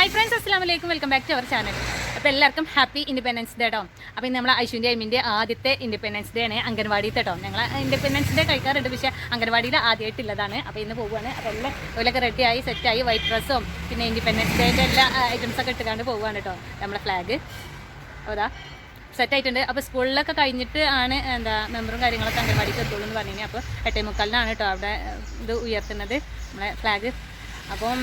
Hi friends അസ്സാം വലൈക്കും welcome back to our channel അപ്പോൾ എല്ലാവർക്കും ഹാപ്പി ഇൻഡിപെൻഡൻസ് ഡേ കേട്ടോ അപ്പോൾ ഇന്ന് നമ്മൾ ഐശ്വര്യ എമ്മിന്റെ ആദ്യത്തെ ഇൻഡിപെൻഡൻസ് ഡേ ആണ് അംഗൻവാടിയിൽ കേട്ടോ ഞങ്ങൾ ഇൻഡിപെൻഡൻസ് ഡേ കഴിക്കാറുണ്ട്. പക്ഷേ അംഗൻവാടിയിൽ ആദ്യമായിട്ടുള്ളതാണ് അപ്പോൾ ഇന്ന് പോവുകയാണ് അപ്പോൾ എല്ലാം ഓലൊക്കെ റെഡിയായി സെറ്റായി വൈറ്റ് ഡ്രസ്സും പിന്നെ ഇൻഡിപെൻഡൻസ് ഡേന്റെ എല്ലാ ഐറ്റംസൊക്കെ ഇട്ടുകൊണ്ട് പോവുകയാണ് കേട്ടോ നമ്മളെ ഫ്ലാഗ് അതാ സെറ്റായിട്ടുണ്ട് അപ്പോൾ സ്കൂളിലൊക്കെ കഴിഞ്ഞിട്ട് ആണ് എന്താ മെമ്പറും കാര്യങ്ങളൊക്കെ അംഗൻവാടിക്ക് എത്തുള്ളൂ എന്ന് പറഞ്ഞു അപ്പോൾ എട്ടേ മുക്കാലിനാണ് കേട്ടോ അവിടെ ഇത് ഉയർത്തുന്നത്. നമ്മളെ ഫ്ലാഗ് അപ്പം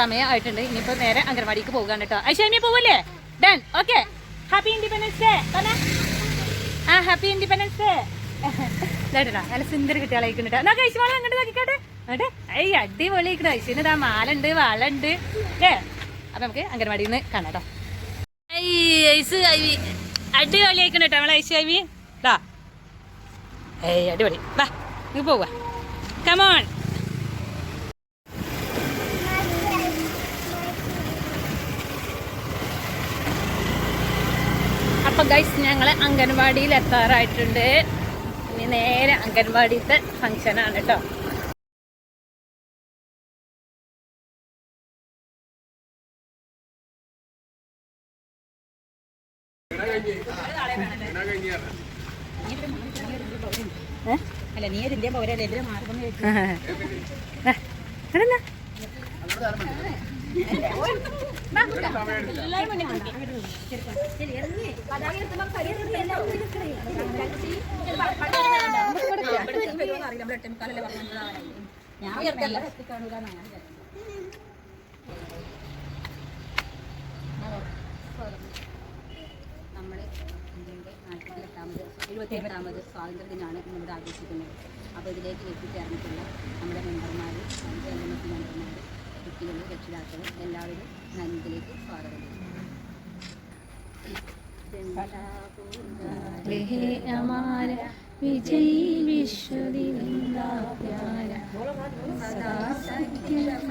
സമയമായിട്ടുണ്ട്. ഇനിയിപ്പോൾ നേരെ അംഗൻവാടിക്ക് പോകാൻ കേട്ടോ. ഐശ്വര്യ പോവല്ലേ? Done okay happy independence day ആ ഹാപ്പി ഇൻഡിപെൻഡൻസ് ഡേ ഇതായിട്ടാ നല്ല സുന്ദര കുട്ടികളായിക്കുന്നുണ്ട് എന്നാ കഴിച്ചു മോളെ അങ്ങോട്ട് നോക്കിക്കോട്ടെ. എന്നിട്ട് ഐ അടിപൊളിയായിക്കണോ ഐശ്വര്യ ഇതാ മാലുണ്ട് വളണ്ട്. ഏ അപ്പം നമുക്ക് അംഗൻവാടിയിൽ നിന്ന് കാണാം കേട്ടോ. ഐസ് ഐവി അടിപൊളിയായിക്കണം കേട്ടോ നമ്മളെ ഐസ് ഏയ് അടിപൊളി. വാ ഇത് പോവാ കമോൺ അപ്പൊ ഗൈസ് ഞങ്ങൾ അംഗൻവാടിയിൽ എത്താറായിട്ടുണ്ട് ഇനി നേരെ അംഗൻവാടിയിലത്തെ ഫങ്ഷനാണ് കേട്ടോ അല്ല നീ ഇതിന്റെ പോരല്ലേ ഇതിന് മാർഗം എവിടെന്നാ? ഞാൻ ഉയർത്തല്ല നമ്മൾ ഇന്ത്യയുടെ നാൽപ്പത്തിയെട്ടാമത് എഴുപത്തിയെട്ടാമത് സ്വാതന്ത്ര്യ ദിനമാണ് നമ്മുടെ ആഘോഷിക്കുന്നത്. അപ്പോൾ ഇതിലേക്ക് എത്തിച്ചേർന്നിട്ടുള്ള നമ്മുടെ മെമ്പർമാർ കുട്ടികൾ രക്ഷിതാക്കൾ എല്ലാവരും നന്ദിയിലേക്ക് സ്വാഗതം വിശ്വദിനാ പ്യാര സദാ പ്രേമ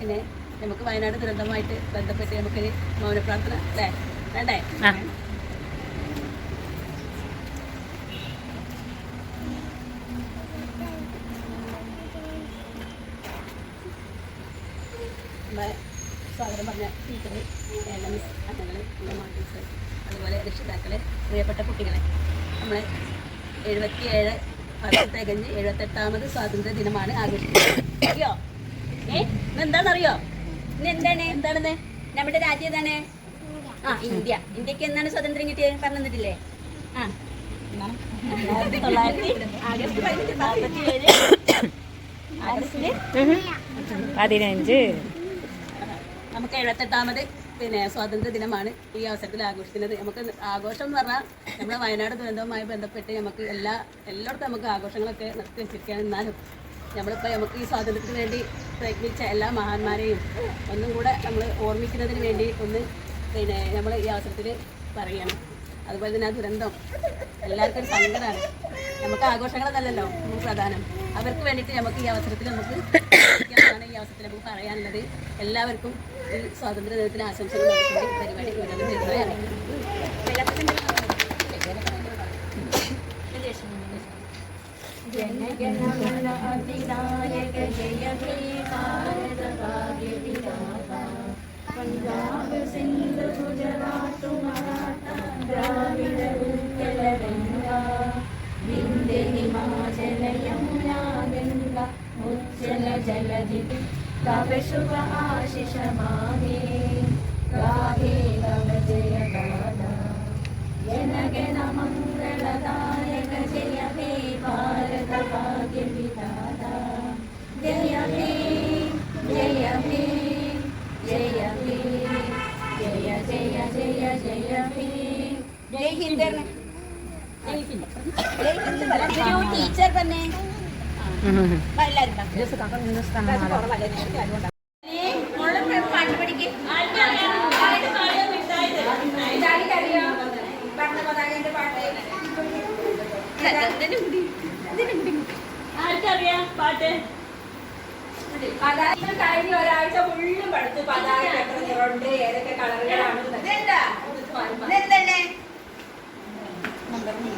പിന്നെ നമുക്ക് വയനാട് ദുരന്തമായിട്ട് ബന്ധപ്പെട്ട് നമുക്കൊരു മൗനപ്രാർത്ഥന അല്ലേ? വേണ്ടേ? സ്വാഗതം പറഞ്ഞ ടീച്ചർ മിസ് അംഗങ്ങൾ നമ്മുടെ അതുപോലെ രക്ഷിതാക്കളെ പ്രിയപ്പെട്ട കുട്ടികളെ. നമ്മളെ എഴുപത്തിയേഴ് വർഷം തികഞ്ഞ് എഴുപത്തെട്ടാമത് സ്വാതന്ത്ര്യ ദിനമാണ് ആഘോഷിക്കുന്നത്. അറിയോ? ഏ? എന്താണെന്നറിയോ ഇന്ന് എന്താണ്? എന്താണെന്ന്? നമ്മുടെ രാജ്യം ഏതാണ്? ആ ഇന്ത്യ. ഇന്ത്യയ്ക്ക് എന്നാണ് സ്വാതന്ത്ര്യം കിട്ടിയത്? പറഞ്ഞു തന്നിട്ടില്ലേ ആ. ആയിരത്തി തൊള്ളായിരത്തി ആഗസ്റ്റ് പതിനഞ്ച്. നാൽപ്പത്തിയേഴ് ആഗസ്റ്റിൽ പതിനഞ്ച്. നമുക്ക് എഴുപത്തെട്ടാമത് പിന്നെ സ്വാതന്ത്ര്യ ദിനമാണ്. ഈ അവസരത്തിൽ ആഘോഷിക്കുന്നത്. നമുക്ക് ആഘോഷം എന്ന് പറഞ്ഞാൽ നമ്മുടെ വയനാട് ദുരന്തവുമായി ബന്ധപ്പെട്ട് നമുക്ക് എല്ലാ എല്ലായിടത്തും നമുക്ക് ആഘോഷങ്ങളൊക്കെ നിർത്തി വെച്ചിരിക്കുകയാണ് എന്നാലും നമ്മളിപ്പോൾ നമുക്ക് ഈ സ്വാതന്ത്ര്യത്തിന് വേണ്ടി പ്രയത്നിച്ച എല്ലാ മഹാന്മാരെയും ഒന്നും കൂടെ നമ്മൾ ഓർമ്മിക്കുന്നതിന് വേണ്ടി ഒന്ന് പിന്നെ നമ്മൾ ഈ അവസരത്തിൽ പറയുകയാണ് അതുപോലെ തന്നെ ആ ദുരന്തം എല്ലാവർക്കും ഒരു സങ്കടമാണ്. നമുക്ക് ആഘോഷങ്ങളൊന്നല്ലല്ലോ നമുക്ക് പ്രധാനം. അവർക്ക് വേണ്ടിയിട്ട് നമുക്ക് ഈ അവസരത്തിൽ നമുക്ക് ഈ അവസരത്തിൽ നമുക്ക് പറയാനുള്ളത്. എല്ലാവർക്കും ഈ സ്വാതന്ത്ര്യ ദിനത്തിന് ആശംസകൾ പരിപാടി ഉയർന്നു ചെയ്യുന്നതാണ് जनगणमनअधिनायक जय हे भारत भाग्य विधाता पंजाब सिंध गुजरात गंगा विंध्य हिमाचल यमुना गंगा उज्जल जलधि तव शुभ आशिष माहे गाहे तव जय। ടീച്ചർ തന്നെ എല്ലാവരും കണ്ടുപിടിക്കും ആർക്കറിയാം പാട്ട്? കഴിഞ്ഞ ഒരാഴ്ച ഫുള്ളും പഠിച്ചു. പതാക എത്ര നിറമുണ്ട് ഏതൊക്കെ കളറുകളാണ്. ആ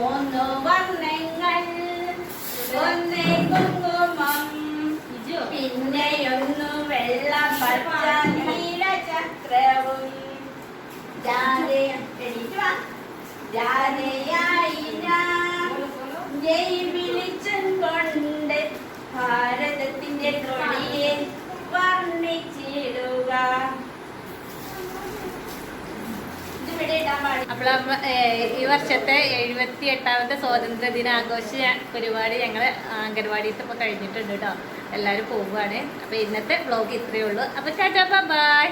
മൂന്നു വർണങ്ങൾ ഒന്ന് കുങ്കുമം. പിന്നെയൊന്നു വെള്ള പച്ച നീല ചക്രവും. ജാതയായി ജയ് വിളിച്ചും കൊണ്ട് ഭാരതത്തിന്റെ കൊടിയെ വർണിച്ചിടുക. അപ്പോൾ ഈ വർഷത്തെ എഴുപത്തി എട്ടാമത്തെ സ്വാതന്ത്ര്യ ദിനാഘോഷ പരിപാടി ഞങ്ങൾ അംഗൻവാടിയിൽ ഇപ്പോൾ കഴിഞ്ഞിട്ടുണ്ട് കേട്ടോ. എല്ലാവരും പോവുകയാണ്. അപ്പോൾ ഇന്നത്തെ വ്ളോഗ് ഇത്രയേ ഉള്ളൂ. അപ്പോൾ ടാറ്റാ ബൈ